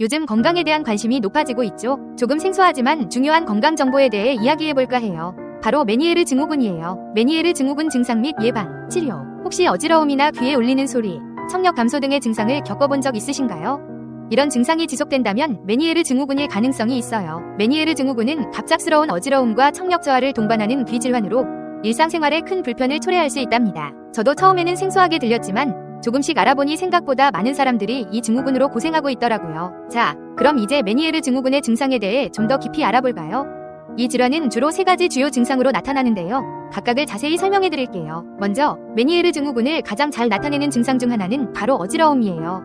요즘 건강에 대한 관심이 높아지고 있죠. 조금 생소하지만 중요한 건강 정보에 대해 이야기해볼까 해요. 바로 메니에르 증후군이에요. 메니에르 증후군 증상 및 예방, 치료. 혹시 어지러움이나 귀에 울리는 소리, 청력 감소 등의 증상을 겪어본 적 있으신가요? 이런 증상이 지속된다면 메니에르 증후군일 가능성이 있어요. 메니에르 증후군은 갑작스러운 어지러움과 청력 저하를 동반하는 귀 질환으로 일상생활에 큰 불편을 초래할 수 있답니다. 저도 처음에는 생소하게 들렸지만 조금씩 알아보니 생각보다 많은 사람들이 이 증후군으로 고생하고 있더라고요. 자, 그럼 이제 메니에르 증후군의 증상에 대해 좀 더 깊이 알아볼까요? 이 질환은 주로 세 가지 주요 증상으로 나타나는데요. 각각을 자세히 설명해 드릴게요. 먼저, 메니에르 증후군을 가장 잘 나타내는 증상 중 하나는 바로 어지러움이에요.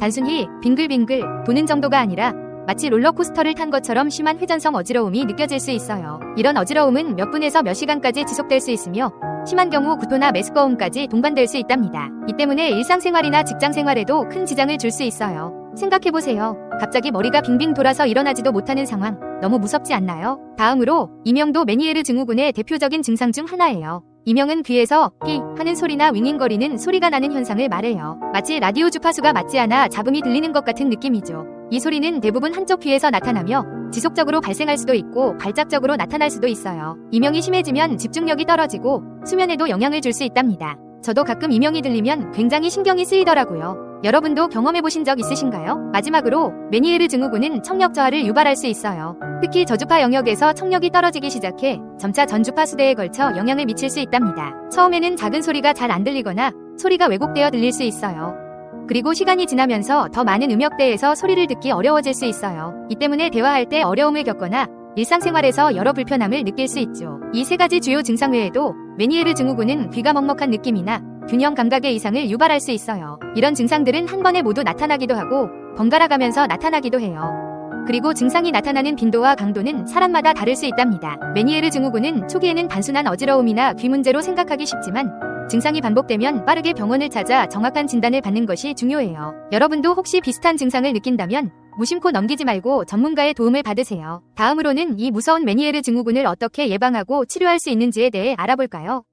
단순히 빙글빙글 도는 정도가 아니라 마치 롤러코스터를 탄 것처럼 심한 회전성 어지러움이 느껴질 수 있어요. 이런 어지러움은 몇 분에서 몇 시간까지 지속될 수 있으며 심한 경우 구토나 메스꺼움까지 동반될 수 있답니다. 이 때문에 일상생활이나 직장생활에도 큰 지장을 줄 수 있어요. 생각해보세요. 갑자기 머리가 빙빙 돌아서 일어나지도 못하는 상황. 너무 무섭지 않나요? 다음으로 이명도 메니에르 증후군의 대표적인 증상 중 하나예요. 이명은 귀에서 삐 하는 소리나 윙윙거리는 소리가 나는 현상을 말해요. 마치 라디오 주파수가 맞지 않아 잡음이 들리는 것 같은 느낌이죠. 이 소리는 대부분 한쪽 귀에서 나타나며 지속적으로 발생할 수도 있고 발작적으로 나타날 수도 있어요. 이명이 심해지면 집중력이 떨어지고 수면에도 영향을 줄 수 있답니다. 저도 가끔 이명이 들리면 굉장히 신경이 쓰이더라고요. 여러분도 경험해보신 적 있으신가요? 마지막으로 메니에르 증후군은 청력 저하를 유발할 수 있어요. 특히 저주파 영역에서 청력이 떨어지기 시작해 점차 전주파 수대에 걸쳐 영향을 미칠 수 있답니다. 처음에는 작은 소리가 잘 안 들리거나 소리가 왜곡되어 들릴 수 있어요. 그리고 시간이 지나면서 더 많은 음역대에서 소리를 듣기 어려워질 수 있어요. 이 때문에 대화할 때 어려움을 겪거나 일상생활에서 여러 불편함을 느낄 수 있죠. 이 세 가지 주요 증상 외에도 메니에르 증후군은 귀가 먹먹한 느낌이나 균형 감각의 이상을 유발할 수 있어요. 이런 증상들은 한 번에 모두 나타나기도 하고 번갈아 가면서 나타나기도 해요. 그리고 증상이 나타나는 빈도와 강도는 사람마다 다를 수 있답니다. 메니에르 증후군은 초기에는 단순한 어지러움이나 귀 문제로 생각하기 쉽지만 증상이 반복되면 빠르게 병원을 찾아 정확한 진단을 받는 것이 중요해요. 여러분도 혹시 비슷한 증상을 느낀다면 무심코 넘기지 말고 전문가의 도움을 받으세요. 다음으로는 이 무서운 메니에르 증후군을 어떻게 예방하고 치료할 수 있는지에 대해 알아볼까요?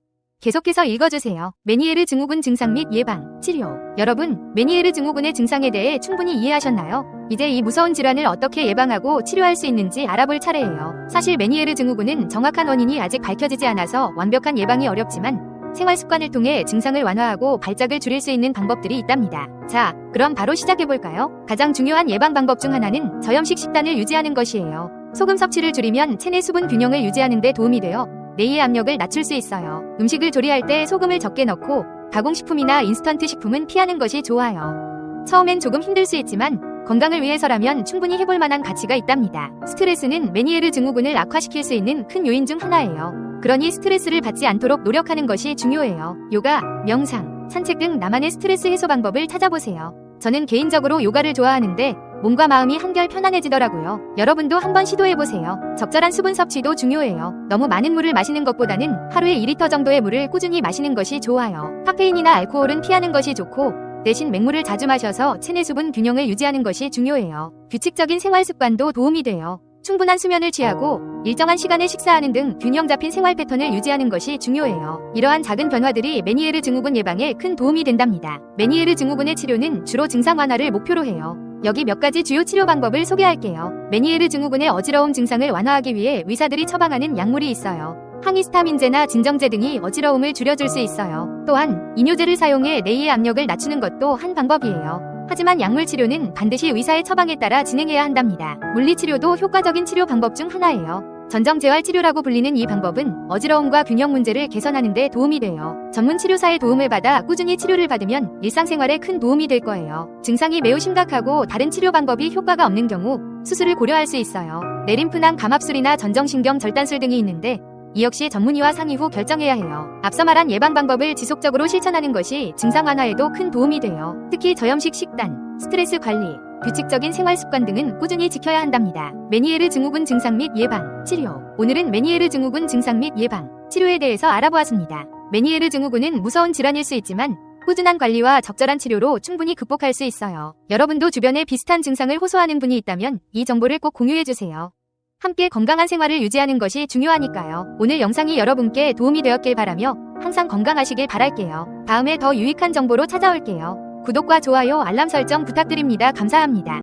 계속해서 읽어주세요. 메니에르 증후군 증상 및 예방, 치료. 여러분, 메니에르 증후군의 증상에 대해 충분히 이해하셨나요? 이제 이 무서운 질환을 어떻게 예방하고 치료할 수 있는지 알아볼 차례예요. 사실 메니에르 증후군은 정확한 원인이 아직 밝혀지지 않아서 완벽한 예방이 어렵지만 생활 습관을 통해 증상을 완화하고 발작을 줄일 수 있는 방법들이 있답니다. 자, 그럼 바로 시작해볼까요? 가장 중요한 예방 방법 중 하나는 저염식 식단을 유지하는 것이에요. 소금 섭취를 줄이면 체내 수분 균형을 유지하는 데 도움이 되어 뇌의 압력을 낮출 수 있어요. 음식을 조리할 때 소금을 적게 넣고 가공식품이나 인스턴트 식품은 피하는 것이 좋아요. 처음엔 조금 힘들 수 있지만 건강을 위해서라면 충분히 해볼 만한 가치가 있답니다. 스트레스는 메니에르 증후군을 악화시킬 수 있는 큰 요인 중 하나예요. 그러니 스트레스를 받지 않도록 노력하는 것이 중요해요. 요가, 명상, 산책 등 나만의 스트레스 해소 방법을 찾아보세요. 저는 개인적으로 요가를 좋아하는데 몸과 마음이 한결 편안해지더라고요. 여러분도 한번 시도해보세요. 적절한 수분 섭취도 중요해요. 너무 많은 물을 마시는 것보다는 하루에 2리터 정도의 물을 꾸준히 마시는 것이 좋아요. 카페인이나 알코올은 피하는 것이 좋고 대신 맹물을 자주 마셔서 체내 수분 균형을 유지하는 것이 중요해요. 규칙적인 생활 습관도 도움이 돼요. 충분한 수면을 취하고 일정한 시간에 식사하는 등 균형 잡힌 생활 패턴을 유지하는 것이 중요해요. 이러한 작은 변화들이 메니에르 증후군 예방에 큰 도움이 된답니다. 메니에르 증후군의 치료는 주로 증상 완화를 목표로 해요. 여기 몇 가지 주요 치료 방법을 소개할게요. 메니에르 증후군의 어지러움 증상을 완화하기 위해 의사들이 처방하는 약물이 있어요. 항히스타민제나 진정제 등이 어지러움을 줄여줄 수 있어요. 또한 이뇨제를 사용해 뇌의 압력을 낮추는 것도 한 방법이에요. 하지만 약물 치료는 반드시 의사의 처방에 따라 진행해야 한답니다. 물리치료도 효과적인 치료 방법 중 하나예요. 전정재활 치료라고 불리는 이 방법은 어지러움과 균형 문제를 개선하는 데 도움이 돼요. 전문 치료사의 도움을 받아 꾸준히 치료를 받으면 일상생활에 큰 도움이 될 거예요. 증상이 매우 심각하고 다른 치료 방법이 효과가 없는 경우 수술을 고려할 수 있어요. 내림프낭 감압술이나 전정신경 절단술 등이 있는데 이 역시 전문의와 상의 후 결정해야 해요. 앞서 말한 예방 방법을 지속적으로 실천하는 것이 증상 완화에도 큰 도움이 돼요. 특히 저염식 식단, 스트레스 관리, 규칙적인 생활 습관 등은 꾸준히 지켜야 한답니다. 메니에르 증후군 증상 및 예방, 치료. 오늘은 메니에르 증후군 증상 및 예방, 치료에 대해서 알아보았습니다. 메니에르 증후군은 무서운 질환일 수 있지만 꾸준한 관리와 적절한 치료로 충분히 극복할 수 있어요. 여러분도 주변에 비슷한 증상을 호소하는 분이 있다면 이 정보를 꼭 공유해주세요. 함께 건강한 생활을 유지하는 것이 중요하니까요. 오늘 영상이 여러분께 도움이 되었길 바라며 항상 건강하시길 바랄게요. 다음에 더 유익한 정보로 찾아올게요. 구독과 좋아요, 알람 설정 부탁드립니다. 감사합니다.